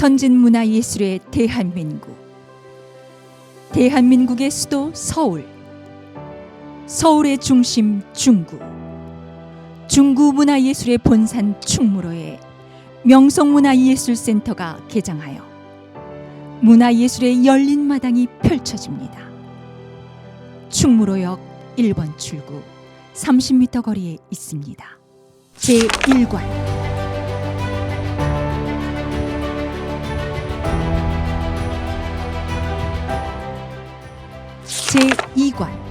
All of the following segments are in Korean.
선진문화예술의 대한민국. 대한민국의 수도 서울. 서울의 중심 중구. 중구 문화예술의 본산 충무로에 명성문화예술센터가 개장하여 문화예술의 열린 마당이 펼쳐집니다. 충무로역 1번 출구 30m 거리에 있습니다. 제1관 제2관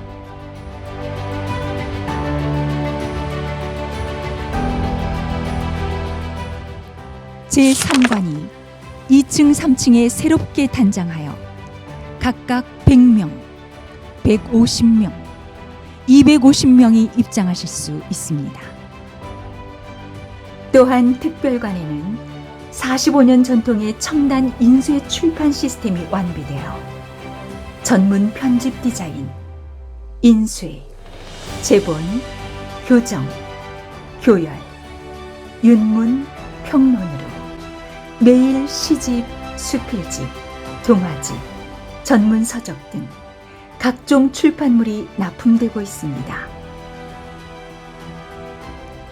제3관이 2층 3층에 새롭게 단장하여 각각 100명, 150명, 250명이 입장하실 수 있습니다. 또한 특별관에는 45년 전통의 첨단 인쇄 출판 시스템이 완비되어 전문 편집 디자인, 인쇄, 제본, 교정, 교열, 윤문, 평론으로 매일 시집, 수필집, 동화집, 전문 서적 등 각종 출판물이 납품되고 있습니다.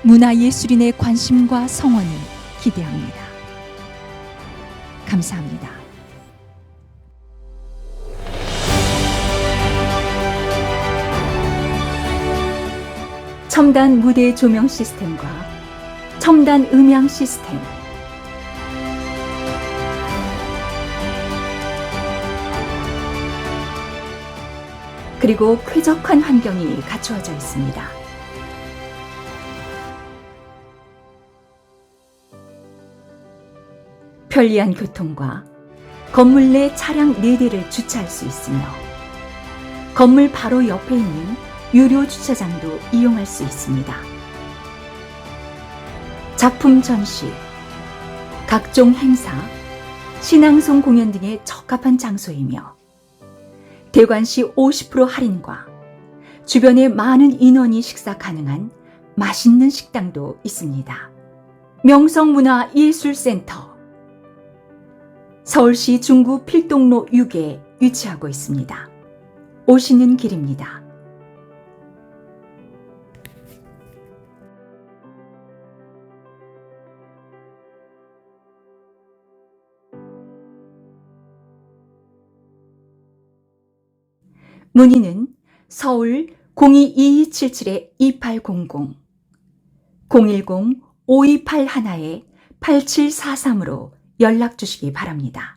문화예술인의 관심과 성원을 기대합니다. 감사합니다. 첨단 무대 조명 시스템과 첨단 음향 시스템, 그리고 쾌적한 환경이 갖추어져 있습니다. 편리한 교통과 건물 내 차량 4대를 주차할 수 있으며 건물 바로 옆에 있는 유료 주차장도 이용할 수 있습니다. 작품 전시, 각종 행사, 신앙송 공연 등의 적합한 장소이며 대관시 50% 할인과 주변에 많은 인원이 식사 가능한 맛있는 식당도 있습니다. 명성문화예술센터 서울시 중구 필동로 6에 위치하고 있습니다. 오시는 길입니다. 문의는 서울 02-2277-2800, 010-5281-8743으로 연락 주시기 바랍니다.